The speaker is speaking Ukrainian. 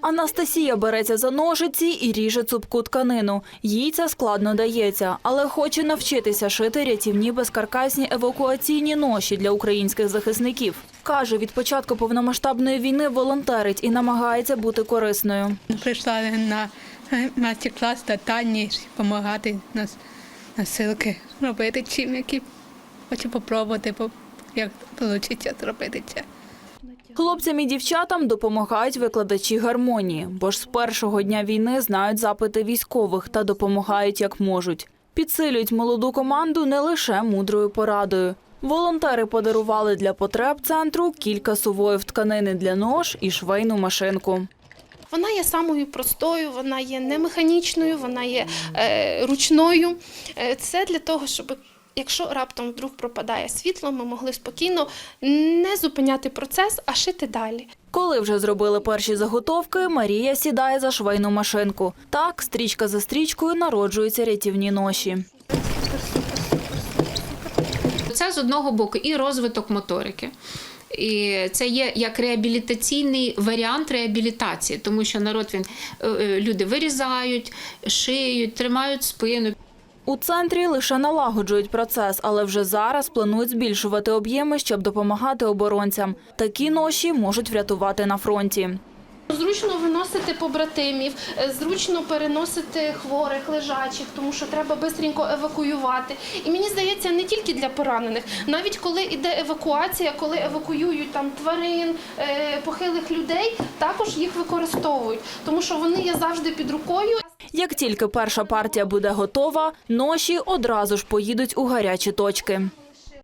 Анастасія береться за ножиці і ріже цупку тканину. Їй це складно дається, але хоче навчитися шити рятівні безкаркасні евакуаційні ноші для українських захисників. Каже, від початку повномасштабної війни волонтерить і намагається бути корисною. Прийшла на майстер-клас та Тані допомагати нас насилки робити чим, які хочу попробувати, бо як вийде зробити це. Хлопцям і дівчатам допомагають викладачі гармонії, бо ж з першого дня війни знають запити військових та допомагають як можуть. Підсилюють молоду команду не лише мудрою порадою. Волонтери подарували для потреб центру кілька сувоїв тканини для нож і швейну машинку. Вона є самою простою, вона є не механічною, вона є е, ручною. Е, це для того, щоб якщо раптом вдруг пропадає світло, ми могли спокійно не зупиняти процес, а шити далі. Коли вже зробили перші заготовки, Марія сідає за швейну машинку. Так, стрічка за стрічкою народжуються рятівні ноші. Це з одного боку і розвиток моторики. І це є як реабілітаційний варіант реабілітації, тому що народ він е, е, люди вирізають, шиють, тримають спину. У центрі лише налагоджують процес, але вже зараз планують збільшувати об'єми, щоб допомагати оборонцям. Такі ноші можуть врятувати на фронті. Зручно виносити побратимів, е, зручно переносити хворих, лежачих, тому що треба швидко евакуювати. І мені здається, не тільки для поранених, навіть коли йде евакуація, коли евакуюють там тварин, е, похилих людей, також їх використовують, тому що вони є завжди під рукою. Як тільки перша партія буде готова, ноші одразу ж поїдуть у гарячі точки.